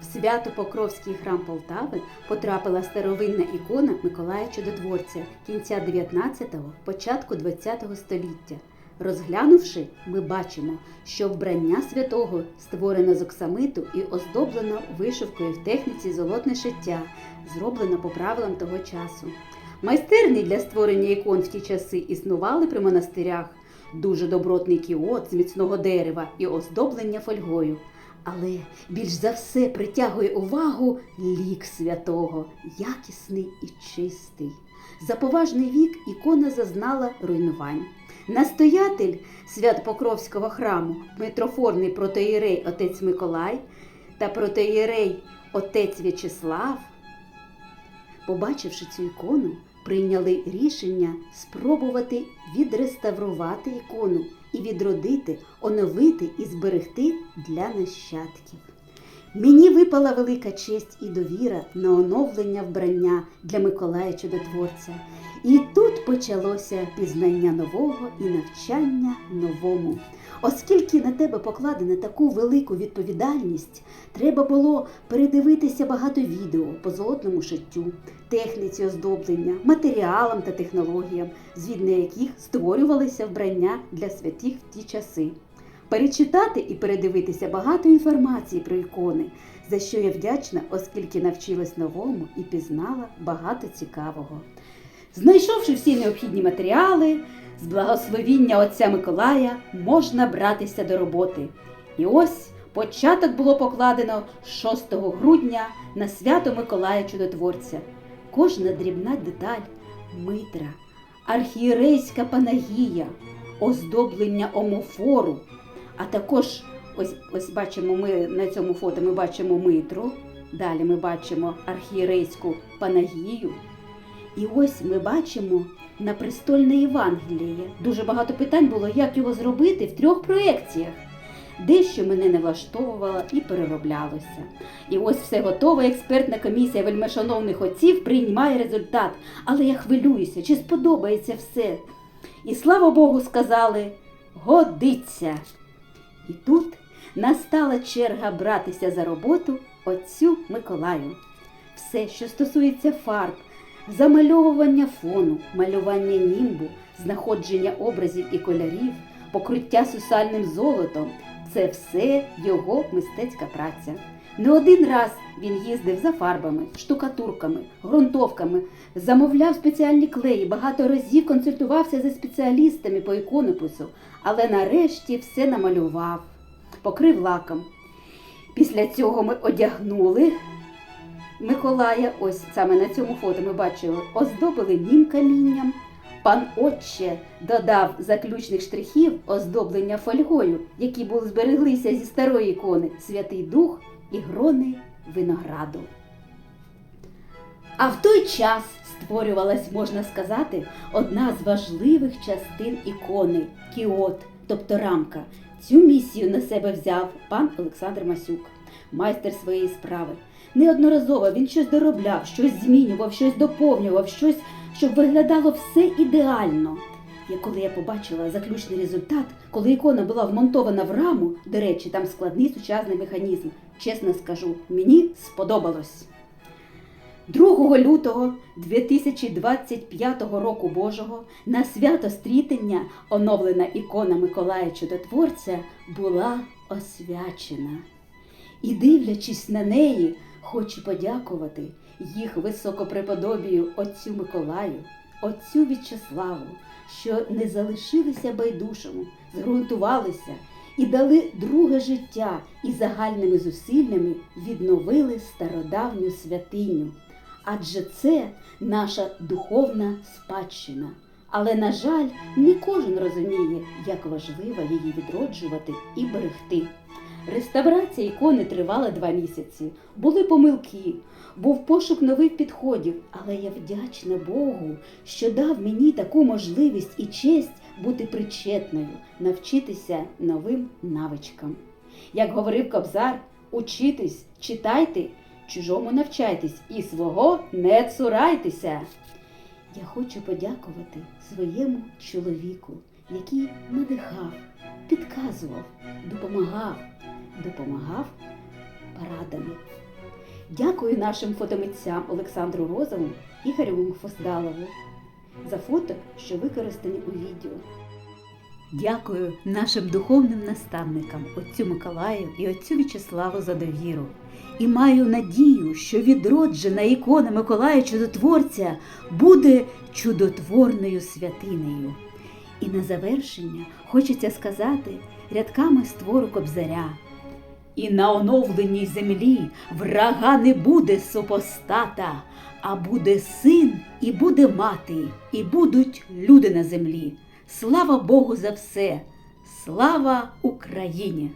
В Свято-Покровський храм Полтави потрапила старовинна ікона Миколая Чудотворця кінця 19-го, початку 20-го століття. Розглянувши, ми бачимо, що вбрання святого створено з оксамиту і оздоблено вишивкою в техніці золотне шиття, зроблено по правилам того часу. Майстерні для створення ікон в ті часи існували при монастирях, дуже добротний кіот з міцного дерева і оздоблення фольгою. Але більш за все притягує увагу лік святого, якісний і чистий. За поважний вік ікона зазнала руйнувань. Настоятель Свято-Покровського храму, митрофорний протоїрей отець Миколай та протоїрей отець В'ячеслав, побачивши цю ікону, прийняли рішення спробувати відреставрувати ікону і відродити, оновити і зберегти для нащадків. Мені випала велика честь і довіра на оновлення вбрання для Миколая Чудотворця. І тут почалося пізнання нового і навчання новому. Оскільки на тебе покладено таку велику відповідальність, треба було передивитися багато відео по золотному шиттю, техніці оздоблення, матеріалам та технологіям, згідно яких створювалися вбрання для святих в ті часи. Перечитати і передивитися багато інформації про ікони, за що я вдячна, оскільки навчилась новому і пізнала багато цікавого. Знайшовши всі необхідні матеріали, з благословіння отця Миколая можна братися до роботи. І ось початок було покладено 6 грудня на свято Миколая Чудотворця. Кожна дрібна деталь митра, архієрейська панагія, оздоблення омофору, а також ось, ось бачимо ми на цьому фото ми бачимо митру, далі ми бачимо архієрейську панагію. І ось ми бачимо на престольне Євангеліє. Дуже багато питань було, як його зробити в трьох проекціях. Дещо мене не влаштовувало і перероблялося. І ось все готове. Експертна комісія вельмишановних отців приймає результат. Але я хвилююся, чи сподобається все. І слава Богу, сказали, годиться. І тут настала черга братися за роботу отцю Миколаю. Все, що стосується фарб, замальовування фону, малювання німбу, знаходження образів і кольорів, покриття сусальним золотом це все його мистецька праця. Не один раз він їздив за фарбами, штукатурками, ґрунтовками, замовляв спеціальні клеї, багато разів консультувався зі спеціалістами по іконопису, але нарешті все намалював, покрив лаком. Після цього ми одягнули Миколая, ось саме на цьому фото ми бачили, оздобили нім камінням. Пан Отче додав заключних штрихів оздоблення фольгою, які були збереглися зі старої ікони Святий Дух і грони винограду. А в той час створювалась, можна сказати, одна з важливих частин ікони кіот, тобто рамка. Цю місію на себе взяв пан Олександр Масюк, майстер своєї справи. Неодноразово він щось доробляв, щось змінював, щось доповнював, щось, щоб виглядало все ідеально. І коли я побачила заключний результат, коли ікона була вмонтована в раму, до речі, там складний сучасний механізм, чесно скажу, мені сподобалось. 2 лютого 2025 року Божого на свято стрітення оновлена ікона Миколая Чудотворця була освячена. І, дивлячись на неї, хочу подякувати їх високопреподобію отцю Миколаю, отцю В'ячеславу, що не залишилися байдужими, зґрунтувалися і дали друге життя і загальними зусиллями відновили стародавню святиню. Адже це наша духовна спадщина. Але, на жаль, не кожен розуміє, як важливо її відроджувати і берегти. Реставрація ікони тривала два місяці. Були помилки, був пошук нових підходів, але я вдячна Богу, що дав мені таку можливість і честь бути причетною, навчитися новим навичкам. Як говорив Кобзар, учитись, читайте, чужому навчайтесь і свого не цурайтеся. Я хочу подякувати своєму чоловіку, який надихав, підказував, допомагав, допомагав порадами. Дякую нашим фотомитцям Олександру Розову і Ігорю Фоздалову за фото, що використані у відео. Дякую нашим духовним наставникам отцю Миколаю і отцю В'ячеславу за довіру. І маю надію, що відроджена ікона Миколая Чудотворця буде чудотворною святинею. І на завершення хочеться сказати рядками з твору Кобзаря. І на оновленій землі врага не буде супостата, а буде син і буде мати, і будуть люди на землі. Слава Богу за все! Слава Україні!